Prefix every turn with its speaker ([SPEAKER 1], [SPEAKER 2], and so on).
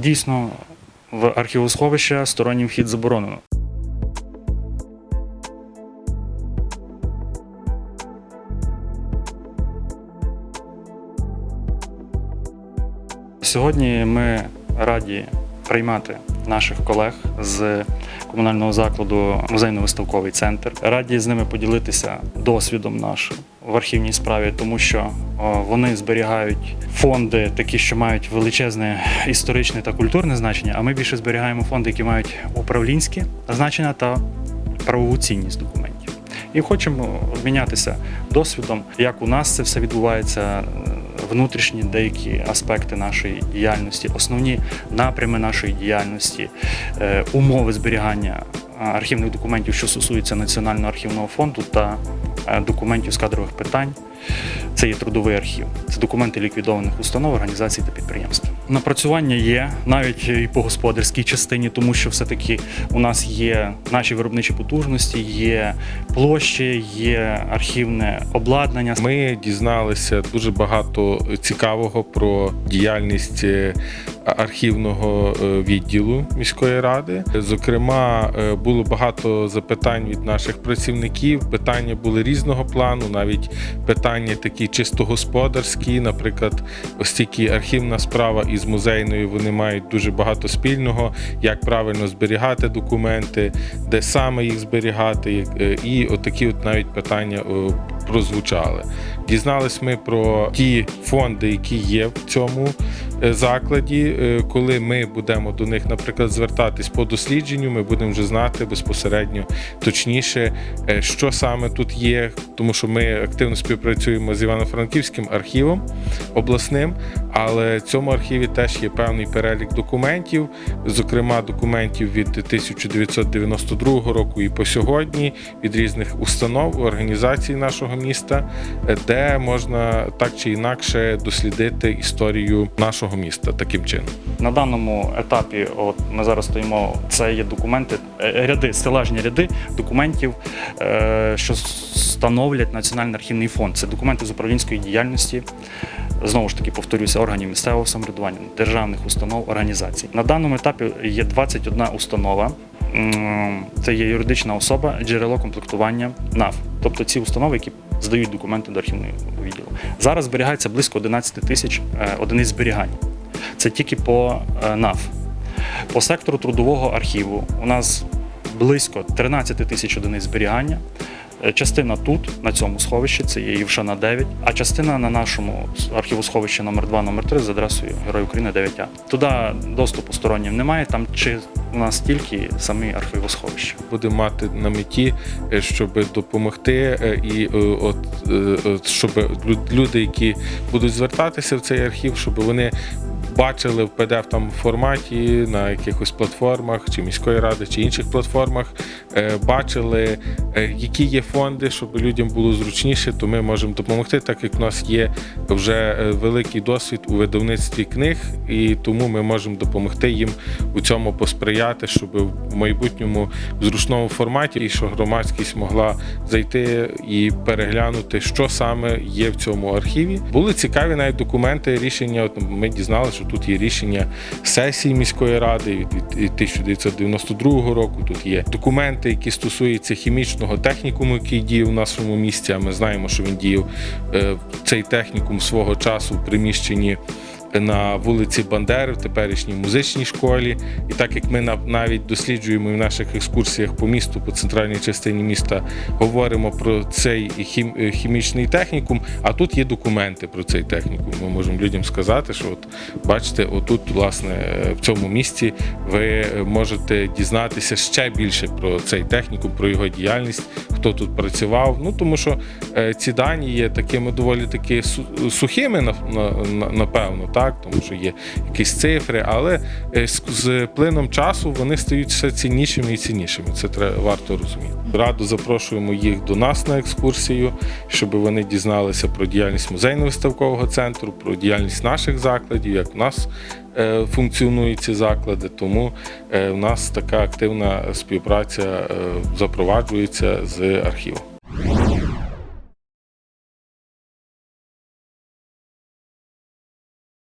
[SPEAKER 1] Дійсно, в архівосховище сторонній вхід заборонено. Сьогодні ми раді приймати наших колег з комунального закладу музейно-виставковий центр. Раді з ними поділитися досвідом нашим в архівній справі, тому що вони зберігають фонди, такі, що мають величезне історичне та культурне значення. А ми більше зберігаємо фонди, які мають управлінське значення та правову цінність документів. І хочемо обмінятися досвідом, як у нас це все відбувається, е, внутрішні деякі аспекти нашої діяльності, основні напрями нашої діяльності, е, умови зберігання е, архівних документів, що стосуються Національного архівного фонду та документів з кадрових питань. Це є трудовий архів. Це документи ліквідованих установ, організацій та підприємств. Напрацювання є навіть і по господарській частині, тому що все-таки у нас є наші виробничі потужності, є площі, є архівне обладнання.
[SPEAKER 2] Ми дізналися дуже багато цікавого про діяльність е, архівного е, відділу міської ради. Зокрема, е, було багато запитань від наших працівників. Питання були різного плану, навіть питання такі чисто господарські. Наприклад, оскільки архівна справа із музейною вони мають дуже багато спільного, як правильно зберігати документи, де саме їх зберігати, е, і отакі от навіть питання прозвучали. Дізнались ми про ті фонди, які є в цьому е, закладі. Е, Коли ми будемо до них, наприклад, звертатись по дослідженню, ми будемо вже знати безпосередньо точніше, е, що саме тут є, тому що ми активно співпрацюємо з Івано-Франківським архівом обласним, але в цьому архіві теж є певний перелік документів, зокрема документів від 1992 року і по сьогодні від різних установ, організацій нашого міста, е, де можна так чи інакше дослідити історію нашого міста таким чином.
[SPEAKER 1] На даному етапі, от ми зараз стоїмо, це є документи, е, ряди, стелажні ряди документів, е, що становлять Національний архівний фонд. Це документи з управлінської діяльності. Знову ж таки, повторюся, органів місцевого самоврядування, державних установ, організацій. На даному етапі є 21 установа. Це є юридична особа, джерело комплектування НАВ, тобто ці установи, які здають документи до архівного відділу. Зараз зберігається близько 11 тисяч е, одиниць зберігань. Це тільки по НАФ. По сектору трудового архіву у нас близько 13 тисяч одиниць зберігання. Е, Частина тут, на цьому сховищі, це є Євшана 9, а частина на нашому архівосховищі номер 2 номер 3 з адресою Герой України 9А. Туди доступу стороннім немає, там чи у нас тільки самі архівосховища.
[SPEAKER 2] Будемо мати на меті, е, щоб допомогти, е, і от щоб люди, які будуть звертатися в цей архів, щоб вони. Бачили в PDF там форматі на якихось платформах чи міської ради, чи інших платформах, е, бачили, е, які є фонди, щоб людям було зручніше, то ми можемо допомогти, так як у нас є вже е, великий досвід у видавництві книг, і тому ми можемо допомогти їм у цьому посприяти, щоб в майбутньому в зручному форматі і що громадськість могла зайти і переглянути, що саме є в цьому архіві. Були цікаві навіть документи, рішення. От ми дізналися, що тут є рішення сесії міської ради від від 1992 року. Тут є документи, які стосуються хімічного технікуму, який діє в нашому місті. А ми знаємо, що він діяв е, цей технікум свого часу в приміщенні на вулиці Бандери, в теперішній музичній школі. І так як ми нав- навіть досліджуємо в наших екскурсіях по місту, по центральній частині міста, говоримо про цей хім- е, хімічний технікум, а тут є документи про цей технікум. Ми можемо людям сказати, що от бачите, отут, власне, в цьому місці ви е, можете дізнатися ще більше про цей технікум, про його діяльність, хто тут працював. Ну тому що е, ці дані є такими доволі таки сухими, на- на- на- напевно, так, тому що є якісь цифри, але е, з, плином часу вони стають все ціннішими і ціннішими. Це треба варто розуміти. Радо запрошуємо їх до нас на екскурсію, щоб вони дізналися про діяльність музейно-виставкового центру, про діяльність наших закладів, як у нас функціонують ці заклади. Тому в нас така активна співпраця е, запроваджується з архівом.